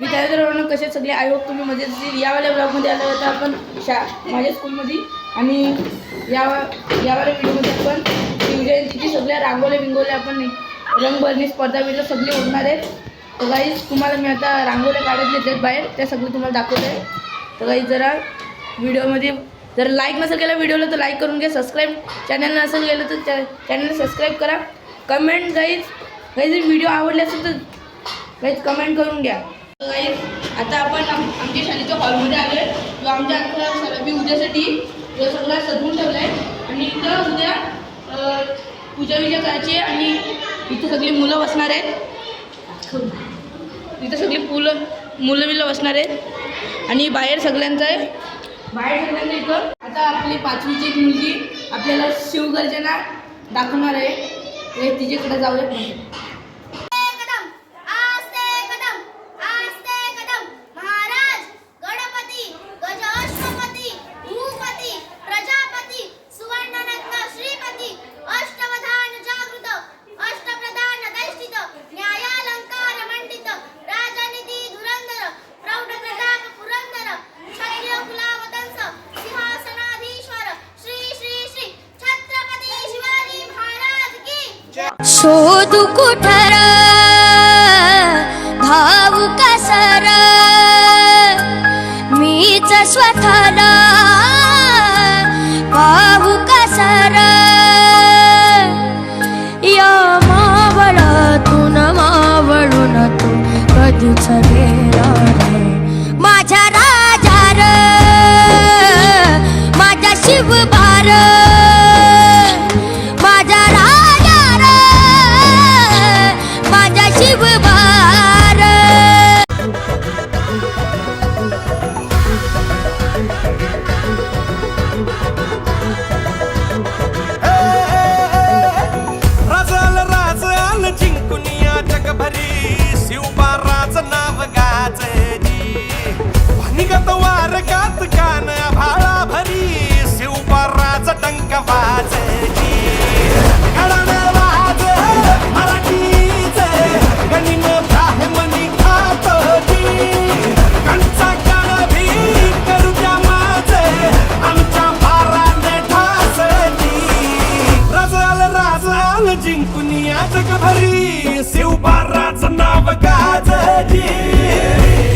मी त्याच्यावर कसे सगळे? आय होप तुम्ही मजेत असतील यावाल्या ब्लॉगमध्ये आलं होतं आपण शा माझ्या स्कूलमध्ये आणि या यावाल्या व्हिडिओमध्ये आपण शिवजयंतीची सगळ्या रांगोल्या बिंगोल्या आपण रंगभरणी स्पर्धा बिर्धा सगळे उडणार आहेत. तर काही तुम्हाला मी आता रांगोल्या काढत घेतल्यात बाहेर. त्या सगळं तुम्हाला दाखवत आहे तर काही जरा व्हिडिओमध्ये जर लाईक नसेल केलं व्हिडिओला तर लाईक करून घ्या. सबस्क्राईब चॅनल नसेल केलं तर त्या चॅनल सबस्क्राईब करा. कमेंट गाईज काही जर व्हिडिओ आवडले असेल तर काहीच कमेंट करून घ्या. आता आपण आमच्या शाळेच्या हॉलमध्ये आलो आहे जो आमच्या अकरा सराबी उद्यासाठी तो सगळा सजवून ठेवला आहे आणि इथं उद्या पूजा विजा करायची आहे आणि इथं सगळी मुलं बसणार आहेत. इथं सगळी मुलं मुलं बिलं बसणार आहेत. आणि बाहेर सगळ्यांचं आहे. बाहेर सगळ्यांचं इथं. आता आपली पाचवीची एक मुलगी आपल्याला शिवगर्जना दाखवणार आहे. तिच्याकडे जाऊयात. म्हणजे शोधू कुठर धावू कसर मीच स्वतःला पाहू कसर या मावळातून मावळून तू कधीच रे घरी शिवबाराचं नाव